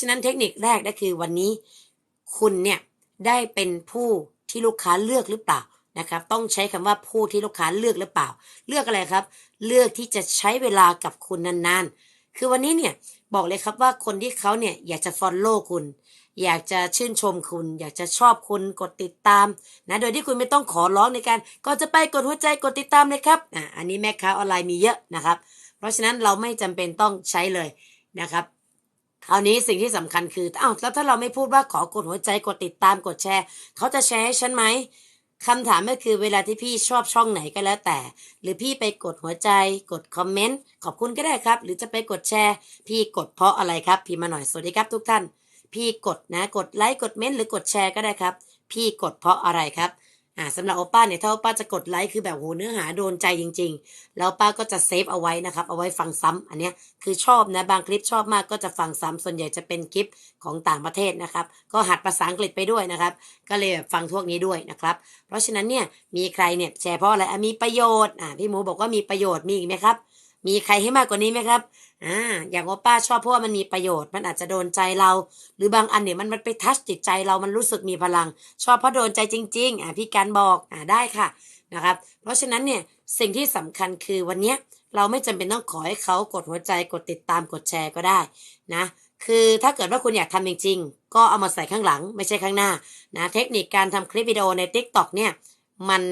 ฉะนั้นเทคนิคแรกก็คือวันนี้คุณเนี่ยได้เป็นผู้ที่ลูกค้าเลือกหรือเปล่านะครับ ต้องใช้คำว่าผู้ที่ลูกค้าเลือกหรือเปล่า เลือกอะไรครับ เลือกที่จะใช้เวลากับคุณนานๆ คือวันนี้เนี่ยบอกเลยครับว่าคนที่เขาเนี่ยอยากจะฟอลโล่คุณ อยากจะชื่นชมคุณ อยากจะชอบคุณกดติดตามนะโดยที่คุณไม่ต้องขอร้องในการก่อนจะไปกดหัวใจกดติดตามเลยครับอะอันนี้แม่ค้าออนไลน์มีเยอะนะครับ เพราะฉะนั้นเราไม่จำเป็นต้องใช้เลยนะครับ คราวนี้สิ่งที่สำคัญคืออ้าวแล้วถ้าเราไม่พูดว่าขอกดหัวใจกดติดตามกดแชร์ เขาจะแชร์ให้ฉันไหมคำถามก็คือเวลาที่พี่ชอบช่องไหนก็แล้วแต่ หรือพี่ไปกดหัวใจ กดคอมเมนต์ขอบคุณก็ได้ครับ หรือจะไปกดแชร์ พี่กดเพราะอะไรครับพี่มาหน่อยสวัสดีครับทุกท่าน พี่กดนะกดไลค์กดเมนต์หรือกดแชร์ก็ได้ครับ พี่กดเพราะอะไรครับ อ่าสำหรับโอป้าเนี่ยถ้าโอป้าจะกดไลค์คือแบบโหเนื้อหาโดนใจจริง ๆ แล้วป้าก็จะเซฟเอาไว้นะครับ เอาไว้ฟังซ้ำอันเนี้ยคือชอบนะบางคลิปชอบมากก็จะฟังซ้ำส่วนใหญ่จะเป็นคลิปของต่างประเทศนะครับ ก็หัดภาษาอังกฤษไปด้วยนะครับ ก็เลยแบบฟังพวกนี้ด้วยนะครับ เพราะฉะนั้นเนี่ยมีใครเนี่ยแชร์เพราะอะไรมีประโยชน์อ่าพี่หมูบอกว่ามีประโยชน์มีอีกไหมครับ มีใครให้มากกว่านี้ไหมครับ อ่าอย่างว่าป้าชอบเพราะว่ามันมีประโยชน์มันอาจจะโดนใจเรา หรือบางอันเนี่ยมันมันไปทัชจิตใจเรามันรู้สึกมีพลัง ชอบเพราะโดนใจจริง ๆ อ่าพี่การบอกอ่าได้ค่ะนะครับ เพราะฉะนั้นเนี่ยสิ่งที่สำคัญคือวันเนี้ยเราไม่จำเป็นต้องขอให้เขากดหัวใจกดติดตามกดแชร์ก็ได้นะคือถ้าเกิดว่าคุณอยากทำจริงๆ ก็เอามาใส่ข้างหลังไม่ใช่ข้างหน้านะเทคนิคการทำคลิปวิดีโอใน Tik t o อกเนี่ยมัน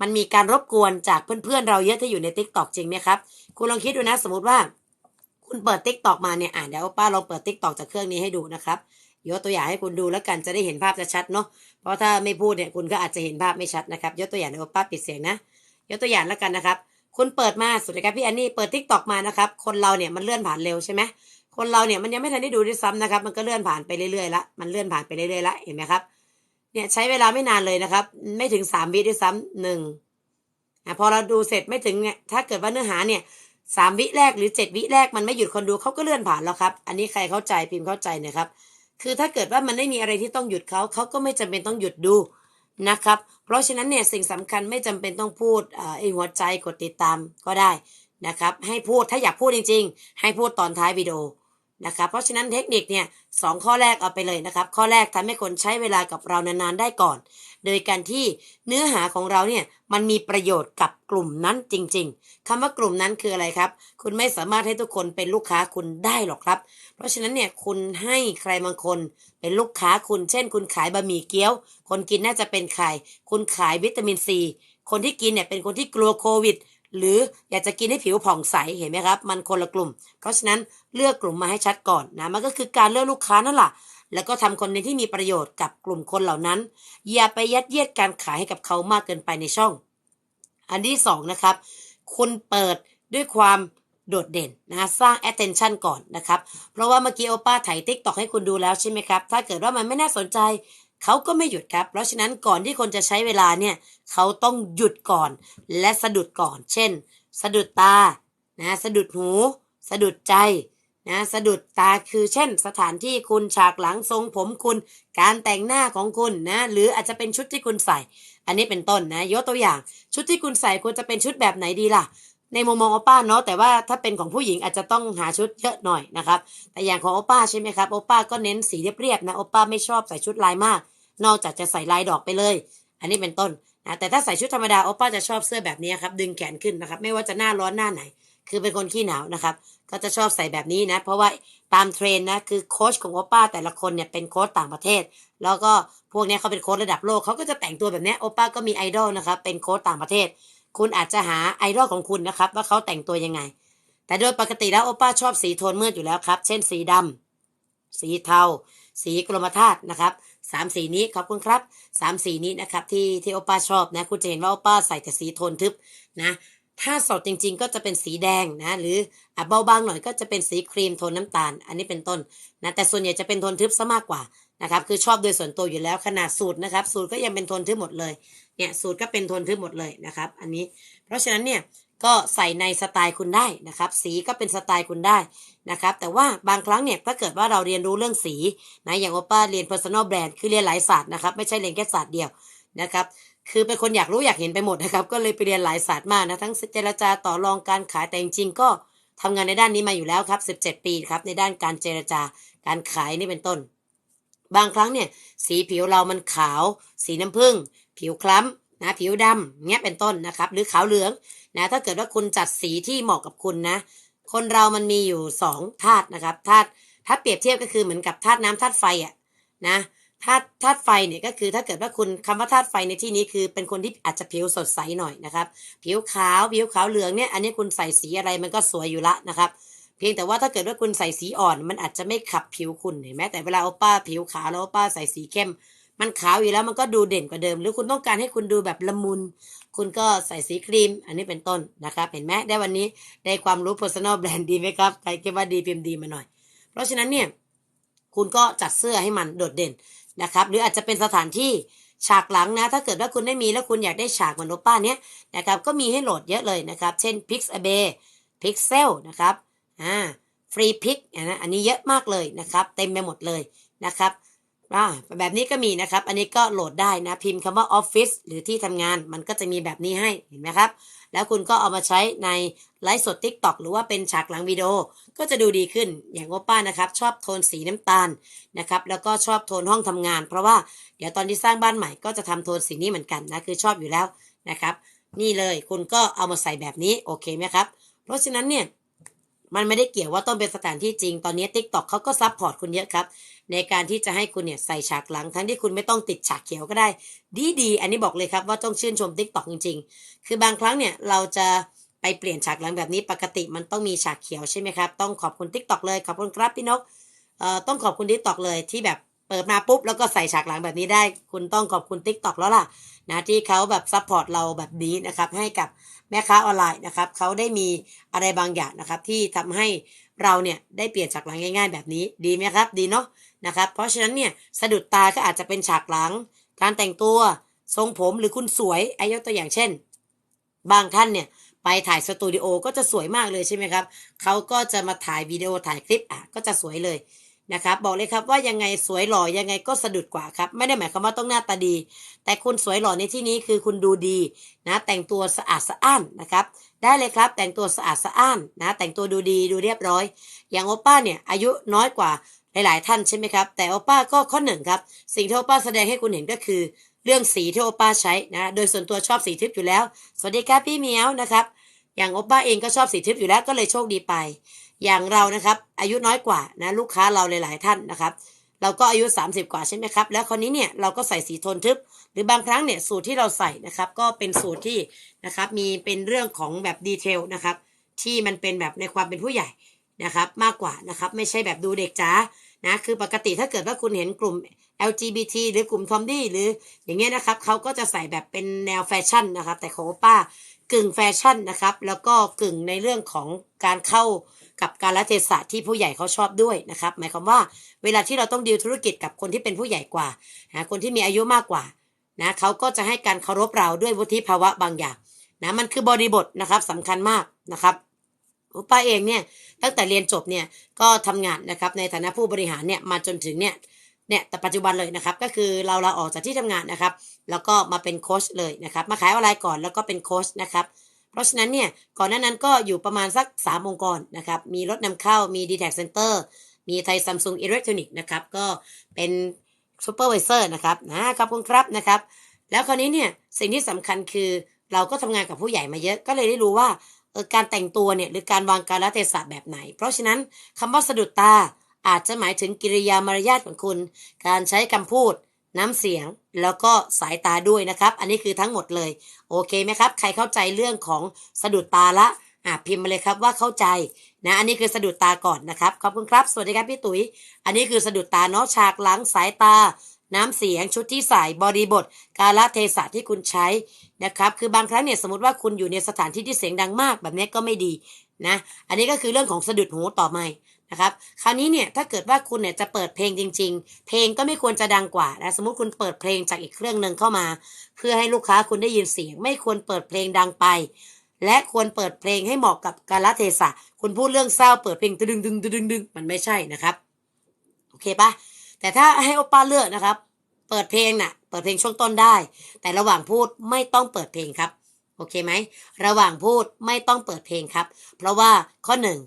มันมีการรบกวนจากเพื่อนๆ เราเยอะที่อยู่ใน Tik t o อกจริงไหมครับ คุณลองคิดดูนะสมมติว่า คุณเปิด Tik t o อกมาเนี่ยอ่านเดี๋ยวป้าลองเปิด Tik t o อกจากเครื่องนี้ให้ดูนะครับยกตัวอย่างให้คุณดูแล้วกันจะได้เห็นภาพจะชัดเนาะเพราะถ้าไม่พูดเนี่ยคุณก็อาจจะเห็นภาพไม่ชัดนะครับยกตัวอย่างเดี๋ยวป้าปิดเสียงนะยกตัวอย่างแล้วกันนะครับ คุณเปิดมาสุดเลยครับพี่อันนี่เปิด Tik t o อกมานะครับ คนเราเนี่ยมันเลื่อนผ่านเร็วใช่ไหมคนเราเนี่ยมันยังไม่ทันได้ดูด้วยซ้ำนะครับ มันก็เลื่อนผ่านไปเรื่อยๆละมันเลื่อนผ่านไปเรื่อยๆละเห็นไหมครับเนี่ยใช้เวลาไม่นานเลยนะครับ ไม่ถึงสามวิด้วยซ้ำหนึ่งพอเราดูเสร็จไม่ถึงเนี่ยถ้าเกิดว่าเนื้อหาเนี่ย สามวิแรกหรือเจ็ดวิแรกมันไม่หยุดคนดูเขาก็เลื่อนผ่านแล้วครับ อันนี้ใครเข้าใจพิมพ์เข้าใจเนะครับ คือถ้าเกิดว่ามันไม่มีอะไรที่ต้องหยุดเขาเขาก็ไม่จำเป็นต้องหยุดดูนะครับ เพราะฉะนั้นเนี่ยสิ่งสำคัญไม่จำเป็นต้องพูดอ่าไอ้หัวใจกดติดตามก็ได้นะครับ ให้พูดถ้าอยากพูดจริง ๆ ให้พูดตอนท้ายวิดีโอนะครับ เพราะฉะนั้นเทคนิคเนี่ยสองข้อแรกเอาไปเลยนะครับ ข้อแรกทำให้คนใช้เวลากับเรานานๆได้ก่อน โดยการที่เนื้อหาของเราเนี่ยมันมีประโยชน์กับกลุ่มนั้นจริง ๆคำว่ากลุ่มนั้นคืออะไรครับ คุณไม่สามารถให้ทุกคนเป็นลูกค้าคุณได้หรอกครับ เพราะฉะนั้นเนี่ยคุณให้ใครบางคนเป็นลูกค้าคุณ เช่น คุณขายบะหมี่เกี๊ยว คนกินน่าจะเป็นใคร คุณขายวิตามินซี คนที่กินเนี่ยเป็นคนที่กลัวโควิดหรืออยากจะกินให้ผิวผ่องใสเห็นไหมครับ มันคนละกลุ่ม เพราะฉะนั้นเลือกกลุ่มมาให้ชัดก่อนนะมันก็คือการเลือกลูกค้านั่นแหละ แล้วก็ทำคอนเทนต์ที่มีประโยชน์กับกลุ่มคนเหล่านั้น อย่าไปยัดเยียดการขายให้กับเขามากเกินไปในช่อง อันที่สองนะครับ คุณเปิดด้วยความโดดเด่นนะสร้าง attention ก่อนนะครับ เพราะว่าเมื่อกี้โอป้าถ่ายติ๊กตอกให้คุณดูแล้วใช่ไหมครับ ถ้าเกิดว่ามันไม่น่าสนใจ เขาก็ไม่หยุดครับ เพราะฉะนั้นก่อนที่คนจะใช้เวลาเนี่ย เขาต้องหยุดก่อน และสะดุดก่อน เช่น สะดุดตานะสะดุดหู สะดุดใจ นะสะดุดตาคือเช่น สถานที่คุณฉากหลังทรงผมคุณ การแต่งหน้าของคุณนะหรืออาจจะเป็นชุดที่คุณใส่ อันนี้เป็นต้นนะยกตัวอย่าง ชุดที่คุณใส่ควรจะเป็นชุดแบบไหนดีล่ะ ในมุมมองโอป้าเนาะแต่ว่าถ้าเป็นของผู้หญิงอาจจะต้องหาชุดเยอะหน่อยนะครับแต่อย่างของโอป้าใช่ไหมครับโอป้าก็เน้นสีเรียบๆนะโอป้าไม่ชอบใส่ชุดลายมาก นอกจากจะใส่ลายดอกไปเลย อันนี้เป็นต้นนะแต่ถ้าใส่ชุดธรรมดาโอป้าจะชอบเสื้อแบบนี้ครับดึงแขนขึ้นนะครับไม่ว่าจะหน้าร้อนหน้าไหน คือเป็นคนขี้หนาวนะครับ ก็จะชอบใส่แบบนี้นะ เพราะว่าตามเทรนนะ คือโค้ชของโอป้าแต่ละคนเนี่ยเป็นโค้ชต่างประเทศ แล้วก็พวกนี้เขาเป็นโค้ชระดับโลกเขาก็จะแต่งตัวแบบนี้โอป้าก็มีไอดอลนะครับ เป็นโค้ชต่างประเทศ คุณอาจจะหาไอดอลของคุณนะครับ ว่าเขาแต่งตัวยังไง แต่โดยปกติแล้วโอป้าชอบสีโทนมืดอยู่แล้วครับ เช่นสีดำสีเทา สีกรมธาตุนะครับสามสีนี้ขอบคุณครับสามสีนี้นะครับที่ที่โอป้าชอบนะ คุณจะเห็นว่าโอป้าใส่แต่สีโทนทึบนะ ถ้าสดจริงๆ ก็จะเป็นสีแดงนะ หรืออเบาบางหน่อยก็จะเป็นสีครีมโทนน้ำตาล อันนี้เป็นต้นนะแต่ส่วนใหญ่จะเป็นโทนทึบซะมากกว่านะครับคือชอบโดยส่วนตัวอยู่แล้วขนาดสูตรนะครับ สูตรก็ยังเป็นโทนทึบหมดเลยเนี่ยสูตรก็เป็นโทนทึบหมดเลยนะครับ อันนี้ เพราะฉะนั้นเนี่ยก็ใส่ในสไตล์คุณได้นะครับ สีก็เป็นสไตล์คุณได้นะครับ แต่ว่าบางครั้งเนี่ยถ้าเกิดว่าเราเรียนรู้เรื่องสีนะอย่างโอป้าเรียน personal brand คือเรียนหลายศาสตร์นะครับ ไม่ใช่เรียนแค่ศาสตร์เดียวนะครับ คือเป็นคนอยากรู้อยากเห็นไปหมดนะครับ ก็เลยไปเรียนหลายศาสตร์มากนะ ทั้งเจรจาต่อรองการขายแต่จริงๆก็ทำงานในด้านนี้มาอยู่แล้วครับ 17 ปีครับ ในด้านการเจรจาการขายนี่เป็นต้น บางครั้งเนี่ย สีผิวเรามันขาว สีน้ำผึ้งผิวคล้ำนะ ผิวดำเงี้ยเป็นต้นนะครับ หรือขาวเหลืองนะ ถ้าเกิดว่าคุณจัดสีที่เหมาะกับคุณนะ คนเรามันมีอยู่สองธาตุนะครับธาตุถ้าเปรียบเทียบก็คือเหมือนกับธาตุน้ำธาตุไฟอะนะ ธาตุธาตุไฟเนี่ยก็คือถ้าเกิดว่าคุณคำว่าธาตุไฟในที่นี้คือเป็นคนที่อาจจะผิวสดใสหน่อยนะครับ ผิวขาวผิวขาวเหลืองเนี่ยอันนี้คุณใส่สีอะไรมันก็สวยอยู่ละนะครับ เพียงแต่ว่าถ้าเกิดว่าคุณใส่สีอ่อน มันอาจจะไม่ขับผิวคุณเห็นไหมแต่เวลาโอป้าผิวขาวแล้วโอป้าใส่สีเข้ม มันขาวอยู่แล้วมันก็ดูเด่นกว่าเดิม หรือคุณต้องการให้คุณดูแบบละมุน คุณก็ใส่สีครีม อันนี้เป็นต้นนะครับ เห็นไหมได้วันนี้ได้ความรู้ personal brand ดีไหมครับใครคิดว่าดีพิมพ์ดีมาหน่อย เพราะฉะนั้นเนี่ยคุณก็จัดเสื้อให้มันโดดเด่น นะครับหรืออาจจะเป็นสถานที่ฉากหลังนะ ถ้าเกิดว่าคุณไม่มีแล้วคุณอยากได้ฉากเหมือนโอป้าเนี้ยนะครับก็มีให้โหลดเยอะเลยนะครับ เช่น Pixabay Pixel นะครับอ่าฟรีพิกนะอันนี้เยอะมากเลยนะครับ เต็มไปหมดเลยนะครับอ่าแบบนี้ก็มีนะครับ อันนี้ก็โหลดได้นะ พิมพ์คำว่าออฟฟิศหรือที่ทำงานมันก็จะมีแบบนี้ให้เห็นไหมครับ แล้วคุณก็เอามาใช้ในไลฟ์สด TikTok หรือว่าเป็นฉากหลังวิดีโอ ก็จะดูดีขึ้น อย่างว่าป้านะครับ ชอบโทนสีน้ำตาลนะครับ แล้วก็ชอบโทนห้องทำงาน เพราะว่าเดี๋ยวตอนที่สร้างบ้านใหม่ก็จะทำโทนสีนี้เหมือนกันนะ คือชอบอยู่แล้วนะครับ นี่เลยคุณก็เอามาใส่แบบนี้ โอเคไหมครับ เพราะฉะนั้นเนี่ย มันไม่ได้เกี่ยวว่าต้องเป็นสถานที่จริง ตอนนี้ t ิ k t o k เขาก็ซับพอร์ตคุณเยอะครับ ในการที่จะให้คุณเนี่ยใส่ฉากหลัง ทั้งที่คุณไม่ต้องติดฉากเขียวก็ได้ ดีดีอันนี้บอกเลยครับว่าต้องชื่นชม t ิ k t o k จริง ๆ คือบางครั้งเนี่ยเราจะไปเปลี่ยนฉากหลังแบบนี้ปกติมันต้องมีฉากเขียวใช่ไหมครับ ต้องขอบคุณ t ิ k t o k เลยขอบคุณครับพี่นกเอ่อต้องขอบคุณ t ิ k t o k เลยที่แบบ ปิดมาปุ๊บแล้วก็ใส่ฉากหลังแบบนี้ได้ คุณต้องขอบคุณ t ิ k t o k แล้วล่ะนะที่เขาแบบซัพพอร์ตเราแบบนี้นะครับ ให้กับแม่ค้าออนไลน์นะครับเขาได้มีอะไรบางอย่างนะครับ ที่ทำให้เราเนี่ยได้เปลี่ยนฉากหลังง่าย ๆ แบบนี้ดีไหมครับ ดีเนาะนะครับ เพราะฉะนั้นเนี่ยสะดุดตาก็อาจจะเป็นฉากหลัง การแต่งตัวทรงผมหรือคุณสวยอายกตัวอย่างเช่น บางท่านเนี่ยไปถ่ายสตูดิโอก็จะสวยมากเลยใช่ไหมครับเขาก็จะมาถ่ายวิดีโอถ่ายคลิปอะก็จะสวยเลย นะครับบอกเลยครับว่ายังไงสวยหล่อยังไงก็สะดุดกว่าครับ ไม่ได้หมายความว่าต้องหน้าตาดี แต่คุณสวยหล่อในที่นี้คือคุณดูดีนะแต่งตัวสะอาดสะอ้านนะครับได้เลยครับแต่งตัวสะอาดสะอ้านนะแต่งตัวดูดีดูเรียบร้อย อย่างโอป้าเนี่ยอายุน้อยกว่าหลาย ๆ ท่านใช่ไหมครับ แต่โอป้าก็ข้อหนึ่งครับ สิ่งที่โอป้าแสดงให้คุณเห็นก็คือ เรื่องสีที่โอป้าใช้นะโดยส่วนตัวชอบสีทึบอยู่แล้ว สวัสดีครับพี่เมียวนะครับ อย่างโอป้าเองก็ชอบสีทึบอยู่แล้วก็เลยโชคดีไป อย่างเรานะครับ อายุน้อยกว่านะลูกค้าเราหลายๆท่านนะครับ เราก็อายุ 30 กว่าใช่ไหมครับ แล้วคราวนี้เนี่ยเราก็ใส่สีโทนทึบ หรือบางครั้งเนี่ยสูตรที่เราใส่นะครับ ก็เป็นสูตรที่นะครับมีเป็นเรื่องของแบบดีเทลนะครับที่มันเป็นแบบในความเป็นผู้ใหญ่นะครับ มากกว่านะครับไม่ใช่แบบดูเด็กจ๋านะคือปกติถ้าเกิดว่าคุณเห็นกลุ่ม LGBT หรือกลุ่มทอมดี้หรืออย่างเงี้ยนะครับเขาก็จะใส่แบบเป็นแนวแฟชั่นนะครับ แต่ของป้ากึ่งแฟชั่นนะครับ แล้วก็กึ่งในเรื่องของการเข้า กับการละเทศะที่ผู้ใหญ่เขาชอบด้วยนะครับ หมายความว่าเวลาที่เราต้องดีลธุรกิจกับคนที่เป็นผู้ใหญ่กว่านะคนที่มีอายุมากกว่านะเขาก็จะให้การเคารพเราด้วยวุฒิภาวะบางอย่างนะมันคือบริบทนะครับสำคัญมากนะครับป้าเองเนี่ยตั้งแต่เรียนจบเนี่ยก็ทำงานนะครับในฐานะผู้บริหารเนี่ยมาจนถึงเนี่ยเนี่ยแต่ปัจจุบันเลยนะครับก็คือเราลาออกจากที่ทำงานนะครับ แล้วก็มาเป็นโค้ชเลยนะครับ มาขายออนไลน์ก่อนแล้วก็เป็นโค้ชนะครับ เพราะฉะนั้นเนี่ยก่อนหน้านั้นก็อยู่ประมาณสัก 3 องค์กรนะครับ มีรถนำเข้ามี d t แท Center มีไทยซัมซุงอิเล็กทรอนิกส์นะครับ ก็เป็นซูเปอร์วิเซอร์นะครับนะขอบคุณครับนะครับ แล้วคราวนี้เนี่ยสิ่งที่สำคัญคือเราก็ทำงานกับผู้ใหญ่มาเยอะก็เลยได้รู้ว่าเออการแต่งตัวเนี่ยหรือการวางการละเทศะแบบไหน เพราะฉะนั้นคำว่าสะดุดตาอาจจะหมายถึงกิริยามารยาทของคุณ การใช้คำพูด น้ำเสียงแล้วก็สายตาด้วยนะครับ อันนี้คือทั้งหมดเลย โอเคไหมครับ ใครเข้าใจเรื่องของสะดุดตาละอะพิมพ์มาเลยครับว่าเข้าใจนะอันนี้คือสะดุดตาก่อนนะครับขอบคุณครับ สวัสดีครับพี่ตุ๋ย อันนี้คือสะดุดตาเนาะฉากหลังสายตา น้ำเสียงชุดที่ใส่บริบท กาลเทศะที่คุณใช้นะครับคือบางครั้งเนี่ยสมมติว่าคุณอยู่ในสถานที่ที่เสียงดังมาก แบบนี้ก็ไม่ดีนะอันนี้ก็คือเรื่องของสะดุดหูต่อมา นะครับ คราวนี้เนี่ยถ้าเกิดว่าคุณเนี่ยจะเปิดเพลงจริง ๆ เพลงก็ไม่ควรจะดังกว่านะสมมติคุณเปิดเพลงจากอีกเครื่องหนึ่งเข้ามา เพื่อให้ลูกค้าคุณได้ยินเสียง ไม่ควรเปิดเพลงดังไป และควรเปิดเพลงให้เหมาะกับกาลเทศะ คุณพูดเรื่องเศร้าเปิดเพลงตึงดึงดึงดึงดึงมันไม่ใช่นะครับโอเคปะแต่ถ้าให้โอป้าเลือกนะครับ เปิดเพลงน่ะ เปิดเพลงช่วงต้นได้ แต่ระหว่างพูดไม่ต้องเปิดเพลงครับโอเคไหม ระหว่างพูดไม่ต้องเปิดเพลงครับ เพราะว่าข้อหนึ่ง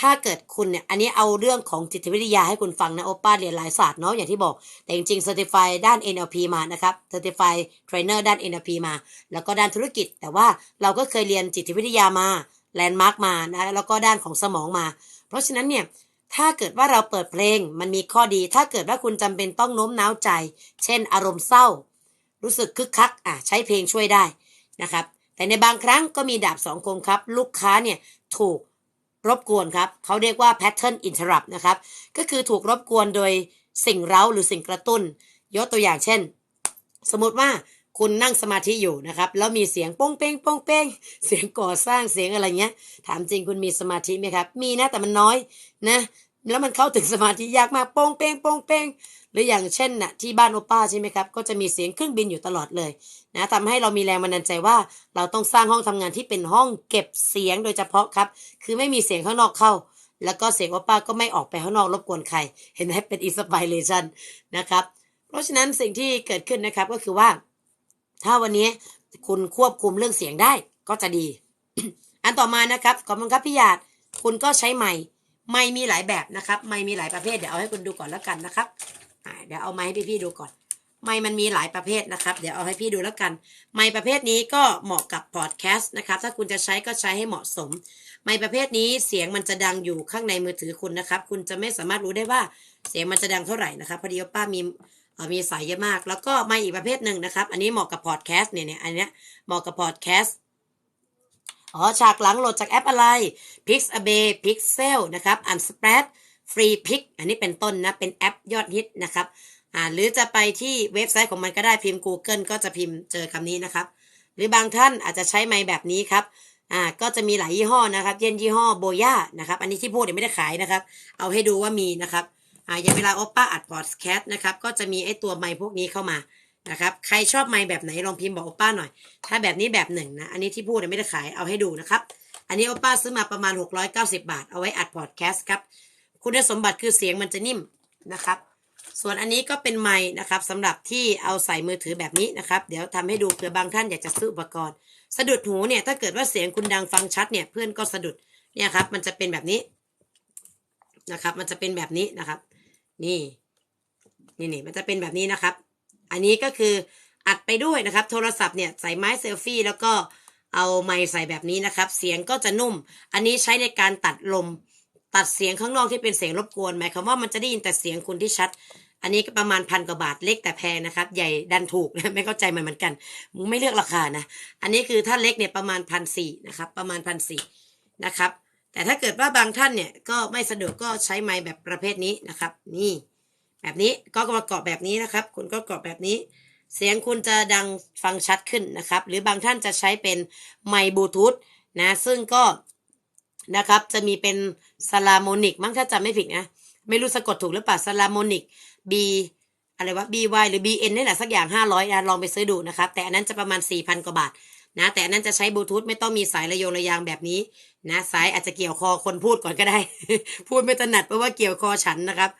ถ้าเกิดคุณเนี่ย อันนี้เอาเรื่องของจิตวิทยาให้คุณฟังนะ โอป้าเรียนหลายศาสตร์เนาะ อย่างที่บอก แต่จริงๆ Certified ด้าน NLP มานะครับ Certified Trainer ด้าน NLP มา แล้วก็ด้านธุรกิจ แต่ว่าเราก็เคยเรียนจิตวิทยามา แลนด์มาร์กมานะ แล้วก็ด้านของสมองมา เพราะฉะนั้นเนี่ย ถ้าเกิดว่าเราเปิดเพลง มันมีข้อดี ถ้าเกิดว่าคุณจำเป็นต้องโน้มน้าวใจ เช่น อารมณ์เศร้า รู้สึกคึกคัก อะ ใช้เพลงช่วยได้นะครับ แต่ในบางครั้งก็มีดาบสองคมครับ ลูกค้าเนี่ยถูก รบกวนครับเขาเรียกว่า pattern interrupt นะครับ ก็คือถูกรบกวนโดยสิ่งเร้าหรือสิ่งกระตุ้น ยกตัวอย่างเช่น สมมติว่าคุณนั่งสมาธิอยู่นะครับ แล้วมีเสียงป้งเป้งป้งเป้งเสียงก่อสร้างเสียงอะไรเงี้ย ถามจริงคุณมีสมาธิไหมครับ มีนะแต่มันน้อยนะ แล้วมันเข้าถึงสมาธิยากมากโป้งเป้งโป้งเป้งหรืออย่างเช่นน่ะที่บ้านโอป้าใช่ไหมครับ ก็จะมีเสียงเครื่องบินอยู่ตลอดเลยนะทำให้เรามีแรงบันดาลใจว่า เราต้องสร้างห้องทำงานที่เป็นห้องเก็บเสียงโดยเฉพาะครับ คือไม่มีเสียงข้างนอกเข้า แล้วก็เสียงโอป้าก็ไม่ออกไปข้างนอกรบกวนใคร เห็นไหมเป็นอินสปิเรชันนะครับ เพราะฉะนั้นสิ่งที่เกิดขึ้นนะครับก็คือว่า ถ้าวันนี้คุณควบคุมเรื่องเสียงได้ก็จะดี อันต่อมานะครับขอบคุณครับพี่หยาดคุณก็ใช้ไม้ ไม้มีหลายแบบนะครับ ไม้มีหลายประเภทเดี๋ยวเอาให้คุณดูก่อนแล้วกันนะครับเดี๋ยวเอาไม้ให้พี่ๆดูก่อน ไม้มันมีหลายประเภทนะครับ เดี๋ยวเอาให้พี่ดูแล้วกัน ไม้ประเภทนี้ก็เหมาะกับพอดแคสต์นะครับ ถ้าคุณจะใช้ก็ใช้ให้เหมาะสม ไม้ประเภทนี้เสียงมันจะดังอยู่ข้างในมือถือคุณนะครับ คุณจะไม่สามารถรู้ได้ว่าเสียงมันจะดังเท่าไหร่นะครับพอดีว่าป้ามีเอ่อมีสายเยอะมาก แล้วก็ไม้อีกประเภทหนึ่งนะครับ อันนี้เหมาะกับพอดแคสต์เนี่ยเนี่ยอันเนี้ยเหมาะกับพอดแคสต์ อ๋อฉากหลังโหลดจากแอปอะไร Pixabay Pixel นะครับ Unspread Free Pick อันนี้เป็นต้นนะ เป็นแอปยอดฮิตนะครับอ่าหรือจะไปที่เว็บไซต์ของมันก็ได้พิมพ์ Google ก็จะพิมพ์เจอคำนี้นะครับ หรือบางท่านอาจจะใช้ไมค์แบบนี้ครับอ่าก็จะมีหลายยี่ห้อนะครับ เช่นยี่ห้อโบย่านะครับ อันนี้ที่พูดเนี่ยไม่ได้ขายนะครับ เอาให้ดูว่ามีนะครับอ่าอย่างเวลาโอป้าอัดพอดแคสต์นะครับ ก็จะมีไอ้ตัวไมค์พวกนี้เข้ามา นะครับใครชอบไมค์แบบไหนลองพิมพ์บอกโอป้าหน่อย ถ้าแบบนี้แบบหนึ่งนะ อันนี้ที่พูดเนี่ยไม่ได้ขายเอาให้ดูนะครับ อันนี้โอป้าซื้อมาประมาณ 690 บาท เอาไว้อัดพอดแคสต์ครับ คุณสมบัติคือเสียงมันจะนิ่มนะครับ ส่วนอันนี้ก็เป็นไมค์นะครับสำหรับที่เอาใส่มือถือแบบนี้นะครับ เดี๋ยวทำให้ดูเผื่อบางท่านอยากจะซื้ออุปกรณ์ สะดุดหูเนี่ยถ้าเกิดว่าเสียงคุณดังฟังชัดเนี่ยเพื่อนก็สะดุดเนี่ยครับ มันจะเป็นแบบนี้นะครับ มันจะเป็นแบบนี้นะครับ นี่นี่นี่มันจะเป็นแบบนี้นะครับ อันนี้ก็คืออัดไปด้วยนะครับ โทรศัพท์เนี่ยใส่ไม้เซลฟี่แล้วก็เอาไมค์ใส่แบบนี้นะครับ เสียงก็จะนุ่ม อันนี้ใช้ในการตัดลม ตัดเสียงข้างนอกที่เป็นเสียงรบกวนหมายความว่ามันจะได้ยินแต่เสียงคุณที่ชัด อันนี้ก็ประมาณพันกว่าบาทเล็กแต่แพงนะครับ ใหญ่ดันถูกนะไม่เข้าใจมันเหมือนกันมึงไม่เลือกราคานะ อันนี้คือถ้าเล็กเนี่ยประมาณพันสี่นะครับ ประมาณพันสี่นะครับ แต่ถ้าเกิดว่าบางท่านเนี่ยก็ไม่สะดวกก็ใช้ไม้แบบประเภทนี้นะครับ นี่ แบบนี้ก็ประกอบแบบนี้นะครับ คุณก็ประกอบแบบนี้ เสียงคุณจะดังฟังชัดขึ้นนะครับ หรือบางท่านจะใช้เป็นไมค์บลูทูธนะ ซึ่งก็นะครับจะมีเป็นซาลาโมนิกมั้งถ้าจำไม่ผิดนะ ไม่รู้สะกดถูกหรือเปล่าซาลาโมนิก B อะไรวะ BY หรือ BN นี่แหละสักอย่าง 500นะลองไปซื้อดูนะครับ แต่อันนั้นจะประมาณ 4,000 กว่าบาทนะ แต่อันนั้นจะใช้บลูทูธไม่ต้องมีสายระโยงระยางแบบนี้นะ สายอาจจะเกี่ยวคอคนพูดก่อนก็ได้ พูดไม่ถนัดเพราะว่าเกี่ยวคอฉันนะครับ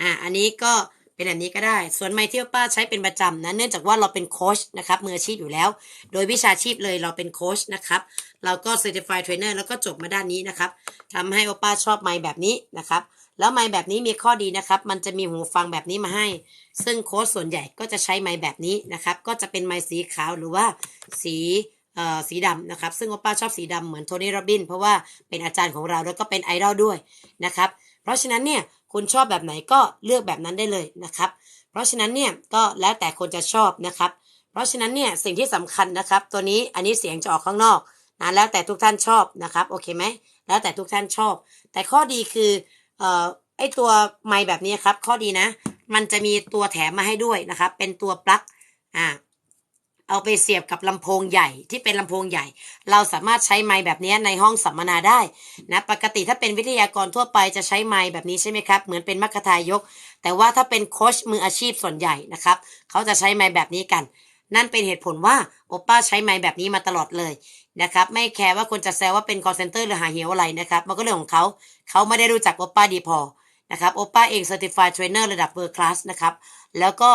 อ่าอันนี้ก็เป็นแบบนี้ก็ได้ ส่วนไมค์ที่ป้าใช้เป็นประจำนะเนื่องจากว่าเราเป็นโค้ชนะครับมืออาชีพอยู่แล้ว โดยวิชาชีพเลยเราเป็นโค้ชนะครับ เราก็ Certified Trainer แล้วก็จบมาด้านนี้นะครับทำให้โอป้าชอบไมแบบนี้นะครับ แล้วไมแบบนี้มีข้อดีนะครับ มันจะมีหูฟังแบบนี้มาให้ ซึ่งโค้ชส่วนใหญ่ก็จะใช้ไมแบบนี้นะครับ ก็จะเป็นไมสีขาวหรือว่าสีเอ่อสีดำนะครับ ซึ่งโอป้าชอบสีดำเหมือนโทนี่โรบิน เพราะว่าเป็นอาจารย์ของเราแล้วก็เป็นไอดอลด้วยนะครับ ราะฉะนั้นเนี่ยคุณชอบแบบไหนก็เลือกแบบนั้นได้เลยนะครับ เพราะฉะนั้นเนี่ยก็แล้วแต่คนจะชอบนะครับ เพราะฉะนั้นเนี่ยสิ่งที่สำคัญนะครับ ตัวนี้อันนี้เสียงจะออกข้างนอกนะแล้วแต่ทุกท่านชอบนะครับโอเคไหมแล้วแต่ทุกท่านชอบ แต่ข้อดีคือเอ่อไอตัวไมค์แบบนี้ครับ ข้อดีนะ มันจะมีตัวแถมมาให้ด้วยนะครับ เป็นตัวปลั๊กอ่า เอาไปเสียบกับลำโพงใหญ่ที่เป็นลำโพงใหญ่ เราสามารถใช้ไมค์แบบนี้ในห้องสัมมนาได้นะปกติถ้าเป็นวิทยากรทั่วไปจะใช้ไมค์แบบนี้ใช่ไหมครับ เหมือนเป็นมัคคทายก แต่ว่าถ้าเป็นโค้ชมืออาชีพส่วนใหญ่นะครับ เขาจะใช้ไมค์แบบนี้กัน นั่นเป็นเหตุผลว่าโอป้าใช้ไมค์แบบนี้มาตลอดเลยนะครับไม่แคร์ว่าคนจะแซวว่าเป็น call center หรือหาเหวอะไรนะครับมันก็เรื่องของเขาเขาไม่ได้รู้จักโอป้าดีพอนะครับโอป้าเอง certified trainer ระดับ world class นะครับแล้วก็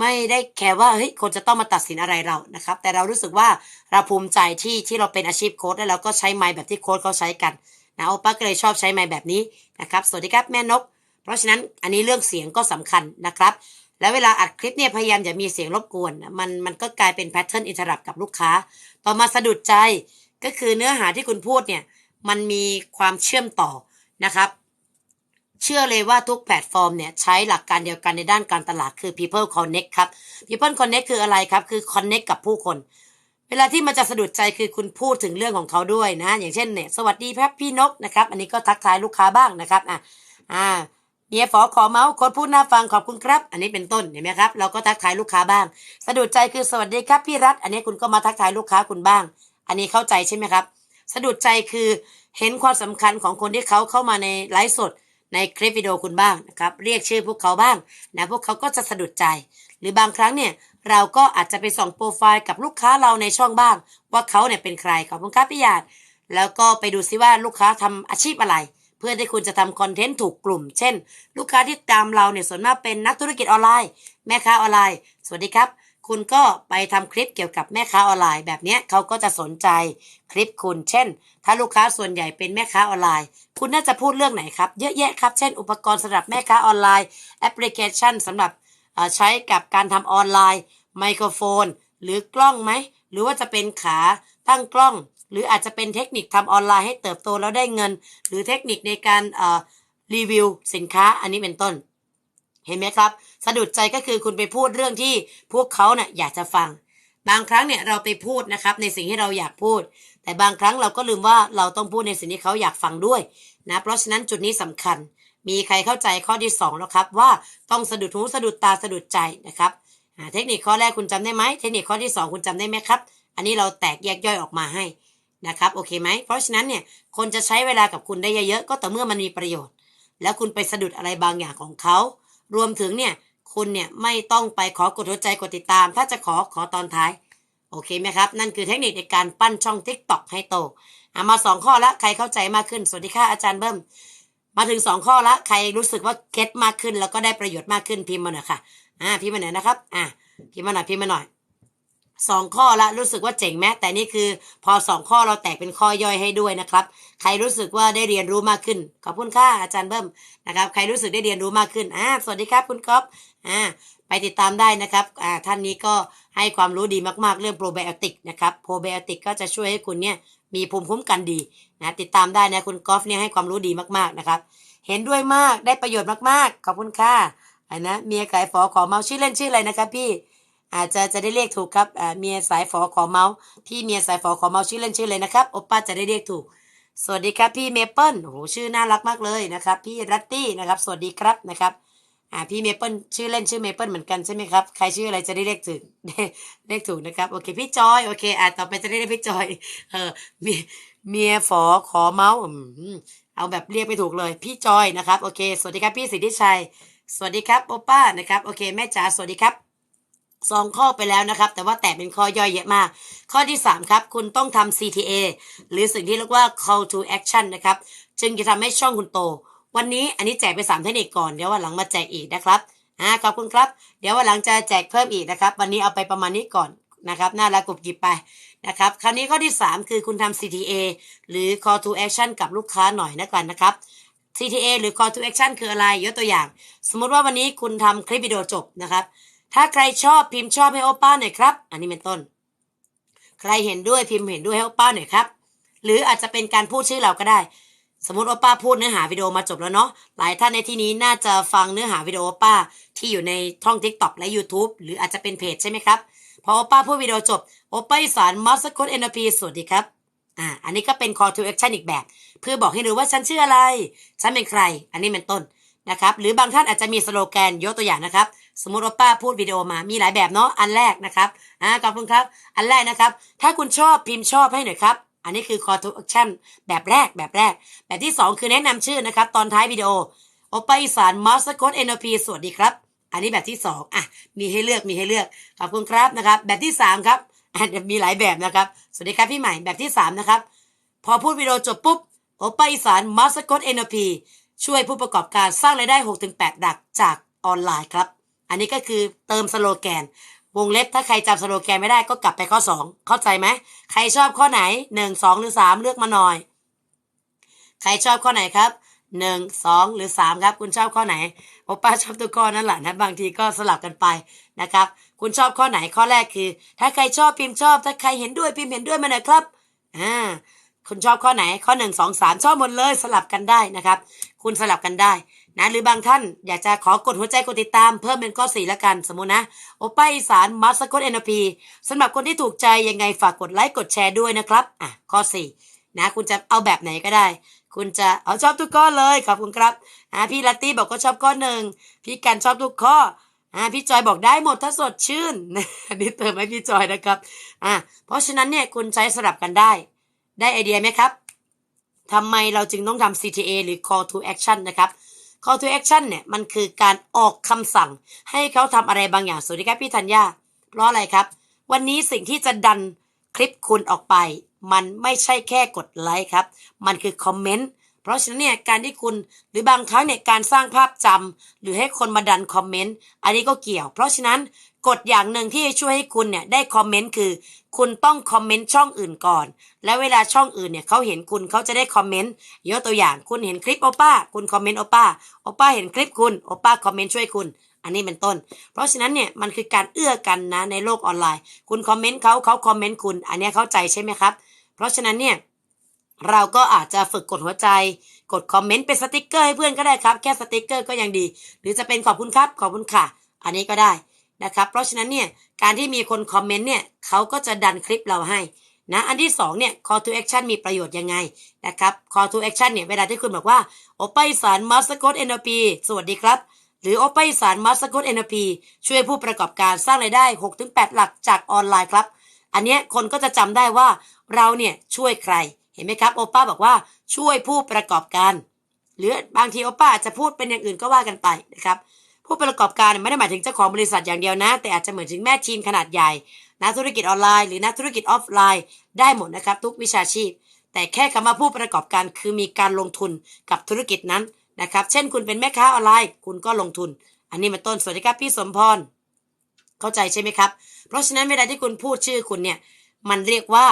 ไม่ได้แคร์ว่าเฮ้ยคนจะต้องมาตัดสินอะไรเรานะครับ แต่เรารู้สึกว่าเราภูมิใจที่ที่เราเป็นอาชีพโค้ชแล้วเราก็ใช้ไมค์แบบที่โค้ชเขาใช้กันนะโอป้าก็เลยชอบใช้ไมค์แบบนี้นะครับสวัสดีครับแม่นก เพราะฉะนั้นอันนี้เรื่องเสียงก็สำคัญนะครับ แล้วเวลาอัดคลิปเนี่ยพยายามอย่ามีเสียงรบกวนมันมันก็กลายเป็นแพทเทิร์นอินเทอร์รับกับลูกค้า ต่อมาสะดุดใจก็คือเนื้อหาที่คุณพูดเนี่ยมันมีความเชื่อมต่อนะครับ เชื่อเลยว่าทุกแพลตฟอร์มเนี่ยใช้หลักการเดียวกันในด้านการตลาดคือ people connect ครับ people connect คืออะไรครับ คือ connect กับผู้คน เวลาที่มันจะสะดุดใจคือคุณพูดถึงเรื่องของเขาด้วยนะ อย่างเช่นเนี่ยสวัสดีครับพี่นกนะครับ อันนี้ก็ทักทายลูกค้าบ้างนะครับอะอ่าเนียฝอขอเมาส์โค้ดพูดหน่าฟังขอบคุณครับ อันนี้เป็นต้นเห็นไหมครับ เราก็ทักทายลูกค้าบ้าง สะดุดใจคือสวัสดีครับพี่รัฐ อันนี้คุณก็มาทักทายลูกค้าคุณบ้าง อันนี้เข้าใจใช่ไหมครับ สะดุดใจคือเห็นความสำคัญของคนที่เขาเข้ามาในไลฟ์สด ในคลิปวิดีโอคุณบ้างนะครับ เรียกชื่อพวกเขาบ้างนะพวกเขาก็จะสะดุดใจ หรือบางครั้งเนี่ยเราก็อาจจะไปส่องโปรไฟล์กับลูกค้าเราในช่องบ้าง ว่าเขาเนี่ยเป็นใครขอบคุณครับพี่หยาดแล้วก็ไปดูซิว่าลูกค้าทำอาชีพอะไร เพื่อที่คุณจะทำคอนเทนต์ถูกกลุ่ม เช่น ลูกค้าที่ตามเราเนี่ยส่วนมากเป็นนักธุรกิจออนไลน์ แม่ค้าออนไลน์ สวัสดีครับ คุณก็ไปทำคลิปเกี่ยวกับแม่ค้าออนไลน์ แบบนี้เขาก็จะสนใจคลิปคุณ เช่น ถ้าลูกค้าส่วนใหญ่เป็นแม่ค้าออนไลน์ คุณน่าจะพูดเรื่องไหนครับ เยอะแยะครับ เช่น อุปกรณ์สำหรับแม่ค้าออนไลน์ แอปพลิเคชันสำหรับใช้กับการทำออนไลน์ ไมโครโฟน หรือกล้องไหม หรือว่าจะเป็นขาตั้งกล้อง หรืออาจจะเป็นเทคนิคทำออนไลน์ให้เติบโตแล้วได้เงิน หรือเทคนิคในการรีวิวสินค้าอันนี้เป็นต้น เห็นไหมครับ สะดุดใจก็คือคุณไปพูดเรื่องที่พวกเขาเนี่ยอยากจะฟัง บางครั้งเนี่ยเราไปพูดนะครับ ในสิ่งที่เราอยากพูด แต่บางครั้งเราก็ลืมว่าเราต้องพูดในสิ่งที่เขาอยากฟังด้วยนะเพราะฉะนั้นจุดนี้สำคัญ มีใครเข้าใจข้อที่สองแล้วครับว่าต้องสะดุดหูสะดุดตาสะดุดใจนะครับเทคนิคข้อแรกคุณจำได้ไหมเทคนิคข้อที่สองคุณจำได้ไหมครับ อันนี้เราแตกแยกย่อยออกมาให้นะครับโอเคไหมเพราะฉะนั้นเนี่ยคนจะใช้เวลากับคุณได้เยอะๆก็แต่เมื่อมันมีประโยชน์ แล้วคุณไปสะดุดอะไรบางอย่างของเขา รวมถึงเนี่ยคุณเนี่ยไม่ต้องไปขอกดหัวใจกดติดตาม ถ้าจะขอขอตอนท้าย โอเคไหมครับ นั่นคือเทคนิคในการปั้นช่อง Tik t o อกให้โตอะมาสองข้อละใครเข้าใจมากขึ้น สวัสดีค่ะอาจารย์เบิ้มมาถึงสองข้อละใครรู้สึกว่าเก็ตมากขึ้น แล้วก็ได้ประโยชน์มากขึ้นพิมพ์มาหน่อยค่ะอ่าพิมพ์มาหน่อยนะครับอ่าพิมพ์มาหน่อยพิมพ์มาหน่อย สองข้อละรู้สึกว่าเจ๋งไหมแต่นี่คือ พอสองข้อเราแตกเป็นข้อย่อยให้ด้วยนะครับ ใครรู้สึกว่าได้เรียนรู้มากขึ้น ขอบคุณค่ะอาจารย์เบิ้มนะครับ ใครรู้สึกได้เรียนรู้มากขึ้นอ่าสวัสดีครับคุณก๊อฟอ่าไปติดตามได้นะครับอ่าท่านนี้ก็ให้ความรู้ดีมากๆเรื่องโปรไบโอติกนะครับโปรไบโอติกก็จะช่วยให้คุณเนี่ยมีภูมิคุ้มกันดีนะติดตามได้นะคุณกอล์ฟเนี่ยให้ความรู้ดีมากๆนะครับ เห็นด้วยมากได้ประโยชน์มากๆ ขอบคุณค่ะไอ้นะเมียขายฝอขอเมาชื่อเล่นชื่ออะไรนะครับพี่ อาจจะจะได้เรียกถูกครับเมียสายฝอขอเมาส์พี่เมียสายฝอขอเมาส์ชื่อเล่นชื่อเลยนะครับโอป้าจะได้เรียกถูก สวัสดีครับพี่เมเปิลโอ้โหชื่อน่ารักมากเลยนะครับ พี่รัตตี้นะครับ สวัสดีครับนะครับอ่าพี่เมเปิลชื่อเล่นชื่อเมเปิลเหมือนกันใช่ไหมครับใครชื่ออะไรจะได้เรียกถูกเรียกถูกนะครับโอเคพี่จอยโอเคอ่าต่อไปจะได้เรียกพี่จอยเออเมียเมียฝอขอเมาส์เอาแบบเรียกไม่ถูกเลย พี่จอยนะครับโอเค สวัสดีครับพี่สิทธิชัย สวัสดีครับโอป้านะครับโอเคแม่จ๋าสวัสดีครับ สองข้อไปแล้วนะครับ แต่ว่าแตกเป็นข้อย่อยเยอะมาก ข้อที่สามครับ คุณต้องทำ CTA หรือสิ่งที่เรียกว่า call to action นะครับ จึงจะทำให้ช่องคุณโต วันนี้อันนี้แจกไปสามเทคนิคก่อน เดี๋ยววันหลังมาแจกอีกนะครับอ่าขอบคุณครับ เดี๋ยววันหลังจะแจกเพิ่มอีกนะครับ วันนี้เอาไปประมาณนี้ก่อนนะครับ น่ารักกรุบกริบไปนะครับ คราวนี้ข้อที่ 3 คือคุณทำ CTA หรือ call to action กับลูกค้าหน่อยนะกันนะครับ CTA หรือ call to action คืออะไร ยกตัวอย่าง สมมติว่าวันนี้คุณทำคลิปวิดีโอจบนะครับ ถ้าใครชอบพิมพ์ชอบให้โอป้าหน่อยครับ อันนี้เป็นต้น ใครเห็นด้วยพิมพ์เห็นด้วยให้โอป้าหน่อยครับ หรืออาจจะเป็นการพูดชื่อเราก็ได้ สมมติว่าป้าพูดเนื้อหาวิดีโอมาจบแล้วเนาะ หลายท่านในที่นี้น่าจะฟังเนื้อหาวิดีโออป้าที่อยู่ในช่อง TikTok และ YouTube หรืออาจจะเป็นเพจใช่ไหมครับ พอโอป้าพูดวิดีโอจบ โอป้าอีสานมัสคตเอ็นพีสวัสดีครับอ่า อันนี้ก็เป็น call to action อีกแบบ เพื่อบอกให้รู้ว่าฉันชื่ออะไร ฉันเป็นใคร อันนี้เป็นต้นนะครับ หรือบางท่านอาจจะมีสโลแกนยกตัวอย่างนะครับ สมมติว่าป้าพูดวิดีโอมา มีหลายแบบเนาะ อันแรกนะครับ อ่า ขอบคุณครับ อันแรกนะครับ ถ้าคุณชอบพิมพ์ชอบให้หน่อยครับ อันนี้คือ call to action แบบแรก แบบแรก แบบที่ 2 คือแนะนำชื่อนะครับ ตอนท้ายวิดีโอโอปาอีสานมัสโคตเอ็นพีสวัสดีครับ อันนี้แบบที่สองอะ มีให้เลือก มีให้เลือก ขอบคุณครับนะครับ แบบที่สามครับอะมีหลายแบบนะครับ สวัสดีครับพี่ใหม่ แบบที่สามนะครับ พอพูดวิดีโอจบปุ๊บโอปาอีสานมัสโคตเอ็นพีช่วยผู้ประกอบการสร้างรายได้ 6-8 หลักจากออนไลน์ครับ อันนี้ก็คือเติมสโลแกน วงเล็บถ้าใครจำสโลแกนไม่ได้ก็กลับไปข้อ 2 เข้าใจไหมใครชอบข้อไหน 1 2 หรือ 3 เลือกมาหน่อย ใครชอบข้อไหนครับหนึ่งสองหรือสามครับ คุณชอบข้อไหนโอป้าชอบทุกข้อนั่นแหละนะบางทีก็สลับกันไปนะครับ คุณชอบข้อไหนข้อแรกคือ ถ้าใครชอบพิมพ์ชอบ ถ้าใครเห็นด้วยพิมพ์เห็นด้วยมาหน่อยครับอ่าคุณชอบข้อไหนข้อหนึ่งสองสามชอบหมดเลยสลับกันได้นะครับ คุณสลับกันได้ นะหรือบางท่านอยากจะขอกดหัวใจกดติดตามเพิ่มเป็นข้อสี่ละกันสมมุตินะ โอป้าอีสานมัสกดเอ็นพีสำหรับคนที่ถูกใจยังไงฝากกดไลค์กดแชร์ด้วยนะครับอะข้อสี่นะคุณจะเอาแบบไหนก็ได้ คุณจะเอาชอบทุกข้อเลยขอบคุณครับอ่าพี่ลัตตี้บอกก็ชอบข้อหนึ่งพี่กันชอบทุกข้ออ่าพี่จอยบอกได้หมดถ้าสดชื่นอันนี้เติมให้พี่จอยนะครับอ่าเพราะฉะนั้นเนี่ยคุณใช้สลับกันได้ ได้ไอเดียไหมครับทำไมเราจึงต้องทำ CTA หรือ Call to Action นะครับ Call to Action เนี่ยมันคือการออกคำสั่ง ให้เขาทำอะไรบางอย่างสวัสดีครับพี่ธัญญาเพราะอะไรครับ วันนี้สิ่งที่จะดันคลิปคุณออกไป มันไม่ใช่แค่กดไลค์ครับ มันคือคอมเมนต์ เพราะฉะนั้นเนี่ยการที่คุณหรือบางครั้งเนี่ยการสร้างภาพจำหรือให้คนมาดันคอมเมนต์อันนี้ก็เกี่ยว เพราะฉะนั้นกฎอย่างหนึ่งที่ช่วยให้คุณเนี่ยได้คอมเมนต์คือ คุณต้องคอมเมนต์ช่องอื่นก่อน แล้วเวลาช่องอื่นเนี่ยเขาเห็นคุณเขาจะได้คอมเมนต์ยกตัวอย่างคุณเห็นคลิปโอป้า คุณคอมเมนต์โอป้าโอป้าเห็นคลิปคุณโอป้าคอมเมนต์ช่วยคุณ อันนี้เป็นต้น เพราะฉะนั้นเนี่ยมันคือการเอื้อกันนะในโลกออนไลน์ คุณคอมเมนต์เขาเขาคอมเมนต์คุณ อันนี้เข้าใจใช่ไหมครับ เพราะฉะนั้นเนี่ย เราก็อาจจะฝึกกดหัวใจ กดคอมเมนต์เป็นสติกเกอร์ให้เพื่อนก็ได้ครับ แค่สติกเกอร์ก็ยังดี หรือจะเป็นขอบคุณครับ ขอบคุณค่ะ อันนี้ก็ได้นะครับ เพราะฉะนั้นเนี่ย การที่มีคนคอมเมนต์เนี่ยเขาก็จะดันคลิปเราให้นะ อันที่สองเนี่ย call to action มีประโยชน์ยังไงนะครับ call to action เนี่ย เวลาที่คุณบอกว่า โอปาอีสานมาสกอต NLP สวัสดีครับ หรือโอปาอีสานมาสกอต NLP ช่วยผู้ประกอบการสร้างรายได้ 6-8 หลักจากออนไลน์ครับ อันเนี้ยคนก็จะจำได้ว่าเราเนี่ยช่วยใคร เห็นไหมครับโอป้าบอกว่าช่วยผู้ประกอบการ หรือบางทีโอป้าจะพูดเป็นอย่างอื่นก็ว่ากันไปนะครับผู้ประกอบการไม่ได้หมายถึงเจ้าของบริษัทอย่างเดียวนะ แต่อาจจะเหมือนถึงแม่ทีมขนาดใหญ่นักธุรกิจออนไลน์หรือนักธุรกิจออฟไลน์ได้หมดนะครับทุกวิชาชีพ แต่แค่คำว่าผู้ประกอบการคือมีการลงทุนกับธุรกิจนั้นนะครับ เช่นคุณเป็นแม่ค้าออนไลน์ คุณก็ลงทุน อันนี้เป็นต้นสวัสดีครับพี่สมพรเข้าใจใช่ไหมครับ เพราะฉะนั้นเวลาที่คุณพูดชื่อคุณเนี่ยมันเรียกว่า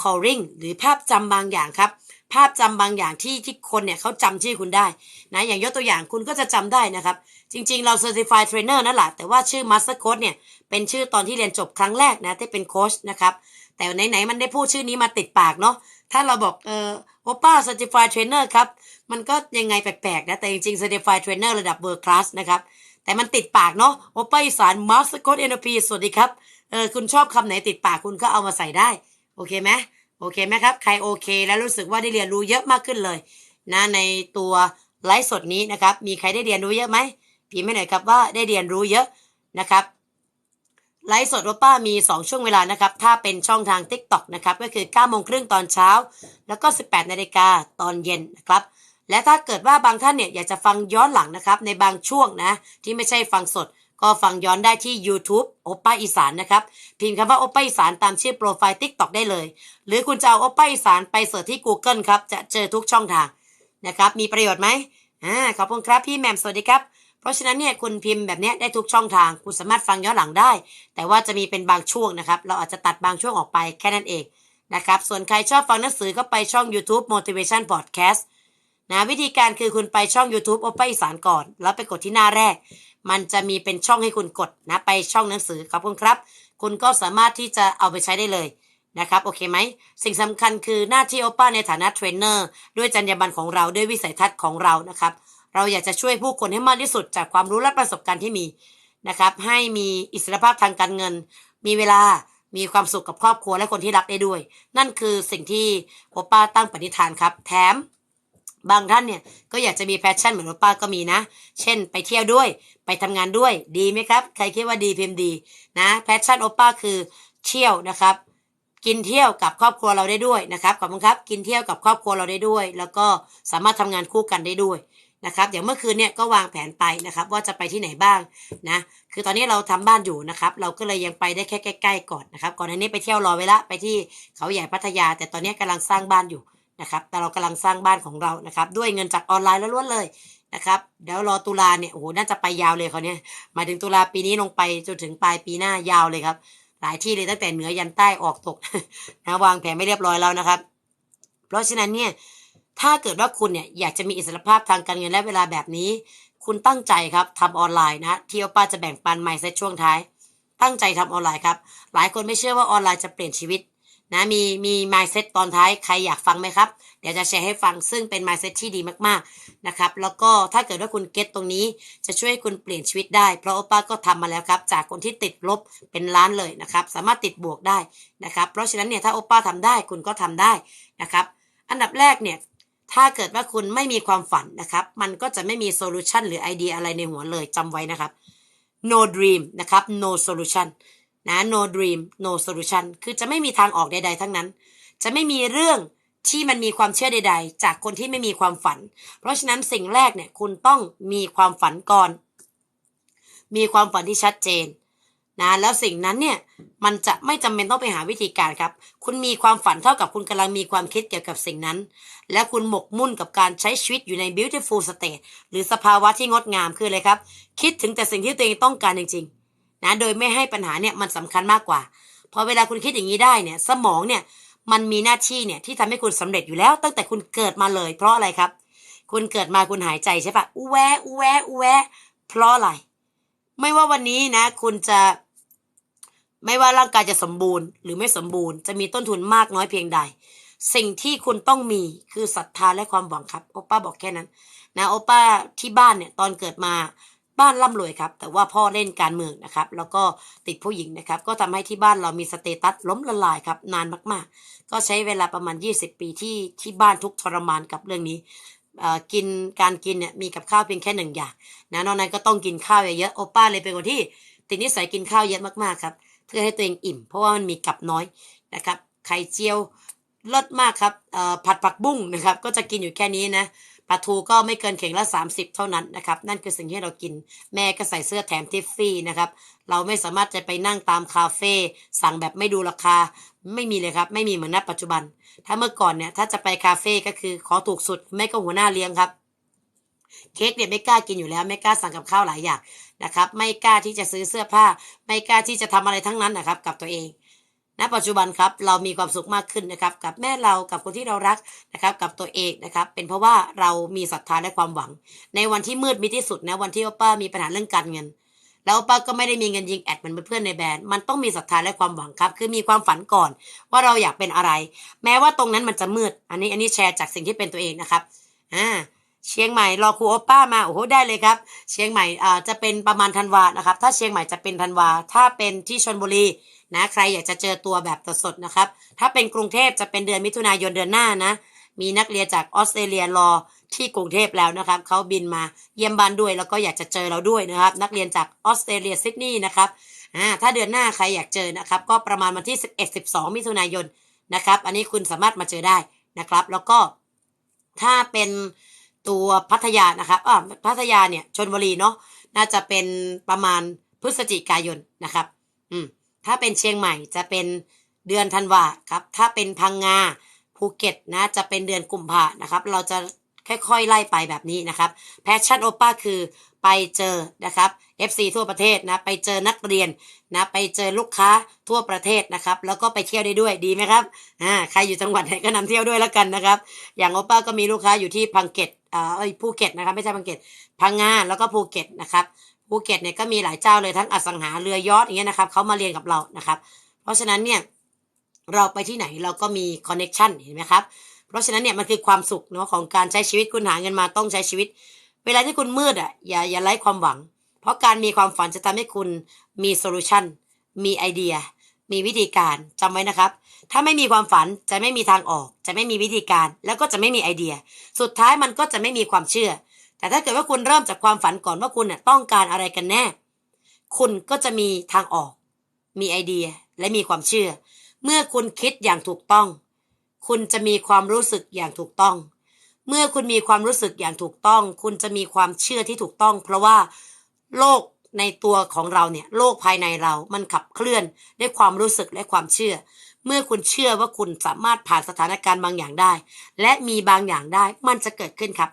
calling หรือภาพจำบางอย่างครับ ภาพจำบางอย่างที่ที่คนเนี่ยเขาจำชื่อคุณได้นะอย่างยกตัวอย่างคุณก็จะจำได้นะครับ จริง ๆ เรา certified trainer นั่นแหละแต่ว่าชื่อ master coach เนี่ยเป็นชื่อตอนที่เรียนจบครั้งแรกนะที่เป็นโค้ชนะครับแต่ไหนๆมันได้พูดชื่อนี้มาติดปากเนาะถ้าเราบอกเออโอป้า certified trainer ครับมันก็ยังไงแปลกๆนะแต่จริงๆ certified trainer ระดับ world class นะครับแต่มันติดปากเนาะโอป้าอีสาน master coach NLP สวัสดีครับเออคุณชอบคำไหนติดปากคุณก็เอามาใส่ได้ โอเคไหมโอเคไหมครับ ใครโอเค แล้วรู้สึกว่าได้เรียนรู้เยอะมากขึ้นเลย นะในตัวไลฟ์สดนี้นะครับ มีใครได้เรียนรู้เยอะไหมพิมพ์ให้หน่อยครับว่าได้เรียนรู้เยอะนะครับไลฟ์สดโอป้ามี 2 ช่วงเวลานะครับ ถ้าเป็นช่องทาง TikTok นะครับก็คือ 9 โมงครึ่งตอนเช้า แล้วก็ 18 นาฬิกาตอนเย็นนะครับ และถ้าเกิดว่าบางท่านเนี่ยอยากจะฟังย้อนหลังนะครับในบางช่วงนะที่ไม่ใช่ฟังสด ก็ฟังย้อนได้ที่ YouTube โอป้าอีสานนะครับ พิมพ์คำว่าโอป้าอีสานตามชื่อโปรไฟล์ TikTok ได้เลย หรือคุณจะเอาโอป้าอีสานไปเสิร์ชที่ Google ครับ จะเจอทุกช่องทางนะครับ มีประโยชน์ไหมอ่าขอบคุณครับพี่แหม่มสวัสดีครับ เพราะฉะนั้นเนี่ยคุณพิมพ์แบบนี้ได้ทุกช่องทาง คุณสามารถฟังย้อนหลังได้ แต่ว่าจะมีเป็นบางช่วงนะครับ เราอาจจะตัดบางช่วงออกไปแค่นั้นเองนะครับ ส่วนใครชอบฟังหนังสือก็ไปช่อง YouTube Motivation Podcast นะวิธีการคือคุณไปช่อง YouTube โอป้าอีสานก่อน แล้วไปกดที่หน้าแรก มันจะมีเป็นช่องให้คุณกดนะ ไปช่องหนังสือขอบคุณครับ คุณก็สามารถที่จะเอาไปใช้ได้เลยนะครับโอเคไหมสิ่งสำคัญคือหน้าที่โอป้าในฐานะเทรนเนอร์ด้วยจรรยาบรรณของเราด้วยวิสัยทัศน์ของเรานะครับ เราอยากจะช่วยผู้คนให้มากที่สุดจากความรู้และประสบการณ์ที่มีนะครับ ให้มีอิสรภาพทางการเงิน มีเวลามีความสุขกับครอบครัวและคนที่รักได้ด้วย นั่นคือสิ่งที่โอป้าตั้งปณิธานครับ แถม บางท่านเนี่ยก็อยากจะมีแพชชั่นเหมือนป้าก็มีนะ เช่นไปเที่ยวด้วย ไปทำงานด้วย ดีไหมครับ ใครคิดว่าดีพิมพ์ดีนะ แพชชั่นโอป้าคือเที่ยวนะครับ กินเที่ยวกับครอบครัวเราได้ด้วยนะครับ ขอบคุณครับ กินเที่ยวกับครอบครัวเราได้ด้วย แล้วก็สามารถทำงานคู่กันได้ด้วยนะครับอย่างเมื่อคืนเนี่ยก็วางแผนไปนะครับว่าจะไปที่ไหนบ้างนะ คือตอนนี้เราทำบ้านอยู่นะครับ เราก็เลยยังไปได้แค่ใกล้ๆก่อนนะครับ ก่อนหน้านี้ไปเที่ยวรอไว้ละไปที่เขาใหญ่พัทยา แต่ตอนนี้กำลังสร้างบ้านอยู่ นะครับ แต่เรากำลังสร้างบ้านของเรานะครับ ด้วยเงินจากออนไลน์ล้วนๆเลยนะครับ เดี๋ยวรอตุลาเนี่ย โอ้โห น่าจะไปยาวเลยเขาเนี่ยหมายถึงตุลาปีนี้ลงไปจนถึงปลายปีหน้ายาวเลยครับ หลายที่เลยตั้งแต่เหนือยันใต้ออกตกนะวางแผนไม่เรียบร้อยแล้วนะครับ เพราะฉะนั้นเนี่ย ถ้าเกิดว่าคุณเนี่ยอยากจะมีอิสรภาพทางการเงินและเวลาแบบนี้ คุณตั้งใจครับทำออนไลน์นะที่โอป้าจะแบ่งปันไมซ์เซตช่วงท้าย ตั้งใจทำออนไลน์ครับ หลายคนไม่เชื่อว่าออนไลน์จะเปลี่ยนชีวิต นะมีมีไมซ์เซตตอนท้ายใครอยากฟังไหมครับ เดี๋ยวจะแชร์ให้ฟังซึ่งเป็นไมซ์เซตที่ดีมากๆนะครับ แล้วก็ถ้าเกิดว่าคุณเก็ตตรงนี้จะช่วยให้คุณเปลี่ยนชีวิตได้ เพราะโอป้าก็ทำมาแล้วครับ จากคนที่ติดลบเป็นล้านเลยนะครับ สามารถติดบวกได้นะครับ เพราะฉะนั้นเนี่ยถ้าโอป้าทำได้คุณก็ทำได้นะครับ อันดับแรกเนี่ยถ้าเกิดว่าคุณไม่มีความฝันนะครับ มันก็จะไม่มีโซลูชันหรือไอเดียอะไรในหัวเลยจำไว้นะครับ no dream นะครับ no solution นะ no dream no solution คือจะไม่มีทางออกใด ๆ ทั้งนั้น จะไม่มีเรื่องที่มันมีความเชื่อใด ๆ จากคนที่ไม่มีความฝัน เพราะฉะนั้นสิ่งแรกเนี่ยคุณต้องมีความฝันก่อน มีความฝันที่ชัดเจนนะแล้วสิ่งนั้นเนี่ยมันจะไม่จำเป็นต้องไปหาวิธีการครับ คุณมีความฝันเท่ากับคุณกำลังมีความคิดเกี่ยวกับสิ่งนั้น และคุณหมกมุ่นกับการใช้ชีวิตอยู่ใน beautiful state หรือสภาวะที่งดงามคืออะไรครับ คิดถึงแต่สิ่งที่ตัวเองต้องการจริงๆ นะโดยไม่ให้ปัญหาเนี่ยมันสำคัญมากกว่าพอเวลาคุณคิดอย่างนี้ได้เนี่ยสมองเนี่ยมันมีหน้าที่เนี่ยที่ทำให้คุณสำเร็จอยู่แล้ว ตั้งแต่คุณเกิดมาเลย เพราะอะไรครับ คุณเกิดมาคุณหายใจใช่ปะอูแวะอูแวะอูแวะเพราะอะไร ไม่ว่าวันนี้นะ คุณจะไม่ว่าร่างกายจะสมบูรณ์ หรือไม่สมบูรณ์ จะมีต้นทุนมากน้อยเพียงใด สิ่งที่คุณต้องมีคือศรัทธาและความหวังครับโอป้าบอกแค่นั้น นะโอป้าที่บ้านเนี่ยตอนเกิดมา บ้านร่ำรวยครับ แต่ว่าพ่อเล่นการเมืองนะครับ แล้วก็ติดผู้หญิงนะครับ ก็ทำให้ที่บ้านเรามีสเตตัสล้มละลายครับ นานมากๆ ก็ใช้เวลาประมาณ 20 ปีที่ที่บ้านทุกทรมานกับเรื่องนี้กินการกินเนี่ยมีกับข้าวเพียงแค่หนึ่งอย่างนะนอกนั้นก็ต้องกินข้าวเยอะๆโอป้าเลยเป็นคนที่ติดนิสัยกินข้าวเยอะมากๆครับ เพื่อให้ตัวเองอิ่ม เพราะว่ามันมีกับน้อยนะครับไข่เจียวลิศมากครับผัดผักบุ้งนะครับ ก็จะกินอยู่แค่นี้นะ ปลาทูก็ไม่เกินเข่งละ 30 เท่านั้นนะครับนั่นคือสิ่งที่เรากิน แม่ก็ใส่เสื้อแถมทิฟฟี่นะครับเราไม่สามารถจะไปนั่งตามคาเฟ่สั่งแบบไม่ดูราคาไม่มีเลยครับไม่มีเหมือนณปัจจุบัน ถ้าเมื่อก่อนเนี่ยถ้าจะไปคาเฟ่ก็คือขอถูกสุดไม่ก็หัวหน้าเลี้ยงครับเค้กเนี่ยไม่กล้ากินอยู่แล้ว ไม่กล้าสั่งกับข้าวหลายอย่างนะครับ ไม่กล้าที่จะซื้อเสื้อผ้า ไม่กล้าที่จะทำอะไรทั้งนั้นนะครับ กับตัวเอง ณปัจจุบันครับเรามีความสุขมากขึ้นนะครับ กับแม่เรากับคนที่เรารักนะครับ กับตัวเองนะครับ เป็นเพราะว่าเรามีศรัทธาและความหวัง ในวันที่มืดมิดที่สุดนะวันที่โอป้ามีปัญหาเรื่องการเงิน แล้วป้าก็ไม่ได้มีเงินยิงแอดเหมือนเพื่อนในแบรนด์มันต้องมีศรัทธาและความหวังครับ คือมีความฝันก่อนว่าเราอยากเป็นอะไร แม้ว่าตรงนั้นมันจะมืด อันนี้อันนี้แชร์จากสิ่งที่เป็นตัวเองนะครับอ่า เชียงใหม่รอครูโอป้ามาโอ้โหได้เลยครับ เชียงใหม่อ่าจะเป็นประมาณธันวานะครับ ถ้าเชียงใหม่จะเป็นธันวา ถ้าเป็นที่ชนบุรีนะใครอยากจะเจอตัวแบบสดๆนะครับ ถ้าเป็นกรุงเทพจะเป็นเดือนมิถุนายนเดือนหน้านะ มีนักเรียนจากออสเตรเลียรอที่กรุงเทพแล้วนะครับเขาบินมาเยี่ยมบ้านด้วยแล้วก็อยากจะเจอเราด้วยนะครับ นักเรียนจากออสเตรเลียซิดนีย์นะครับอ่าถ้าเดือนหน้าใครอยากเจอนะครับ ก็ประมาณวันที่ 11 12 มิถุนายนนะครับ อันนี้คุณสามารถมาเจอได้นะครับ แล้วก็ถ้าเป็น ตัวพัทยานะครับอ่าพัทยาเนี่ยชนบุรีเนาะน่าจะเป็นประมาณพฤศจิกายนนะครับ อืม ถ้าเป็นเชียงใหม่จะเป็นเดือนธันวาครับ ถ้าเป็นพังงาภูเก็ตนะ จะเป็นเดือนกุมภานะครับ เราจะค่อยๆ ไล่ไปแบบนี้นะครับแพชชั่นโอป้าคือ ไปเจอนะครับ FC ทั่วประเทศนะ ไปเจอนักเรียนนะ ไปเจอลูกค้าทั่วประเทศนะครับ แล้วก็ไปเที่ยวได้ด้วยดีไหมครับอ่าใครอยู่จังหวัดไหนก็นำเที่ยวด้วยแล้วกันนะครับ อย่างโอป้าก็มีลูกค้าอยู่ที่พังเก็ตอ่าเอ้ยภูเก็ตนะครับไม่ใช่พังเก็ตพังงาแล้วก็ภูเก็ตนะครับภูเก็ตเนี่ยก็มีหลายเจ้าเลยทั้งอสังหาเรือยอทอย่างเงี้ยนะครับเขามาเรียนกับเรานะครับ เพราะฉะนั้นเนี่ยเราไปที่ไหนเราก็มีคอนเน็ชันเห็นไหมครับเพราะฉะนั้นเนี่ยมันคือความสุขเนาะของการใช้ชีวิตคุณหาเงินมาต้องใช้ชีวิต เวลาที่คุณมืดอะอย่าอย่าไร้ความหวัง เพราะการมีความฝันจะทำให้คุณมีโซลูชันมีไอเดีย มีวิธีการจำไว้นะครับ ถ้าไม่มีความฝันจะไม่มีทางออก จะไม่มีวิธีการ แล้วก็จะไม่มีไอเดีย สุดท้ายมันก็จะไม่มีความเชื่อ แต่ถ้าเกิดว่าคุณเริ่มจากความฝันก่อนว่าคุณต้องการอะไรกันแน่ คุณก็จะมีทางออก มีไอเดียและมีความเชื่อ เมื่อคุณคิดอย่างถูกต้อง คุณจะมีความรู้สึกอย่างถูกต้อง เมื่อคุณมีความรู้สึกอย่างถูกต้อง คุณจะมีความเชื่อที่ถูกต้อง เพราะว่าโลกในตัวของเราเนี่ย โลกภายในเรา มันขับเคลื่อนด้วยความรู้สึกและความเชื่อ เมื่อคุณเชื่อว่าคุณสามารถผ่านสถานการณ์บางอย่างได้ และมีบางอย่างได้ มันจะเกิดขึ้นครับ